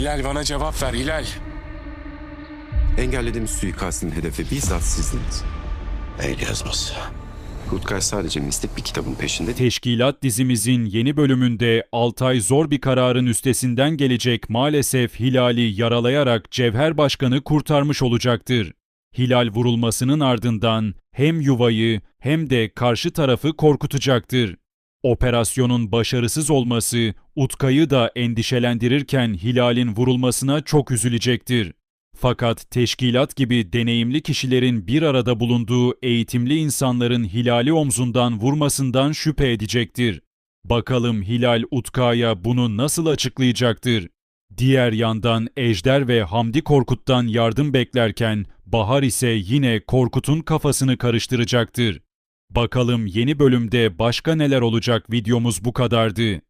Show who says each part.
Speaker 1: Hilal bana cevap ver Hilal.
Speaker 2: Engellediğimiz suikastin hedefi bizzat sizdiniz.
Speaker 3: El yazması.
Speaker 2: Rutkay sadece mistik bir kitabın peşinde değil.
Speaker 4: Teşkilat dizimizin yeni bölümünde Altay zor bir kararın üstesinden gelecek maalesef Hilal'i yaralayarak Cevher Başkanı kurtarmış olacaktır. Hilal vurulmasının ardından hem yuvayı hem de karşı tarafı korkutacaktır. Operasyonun başarısız olması Utkay'ı da endişelendirirken Hilal'in vurulmasına çok üzülecektir. Fakat teşkilat gibi deneyimli kişilerin bir arada bulunduğu eğitimli insanların Hilal'i omzundan vurmasından şüphe edecektir. Bakalım Hilal Utka'ya bunu nasıl açıklayacaktır? Diğer yandan Ejder ve Hamdi Korkut'tan yardım beklerken Bahar ise yine Korkut'un kafasını karıştıracaktır. Bakalım yeni bölümde başka neler olacak videomuz bu kadardı.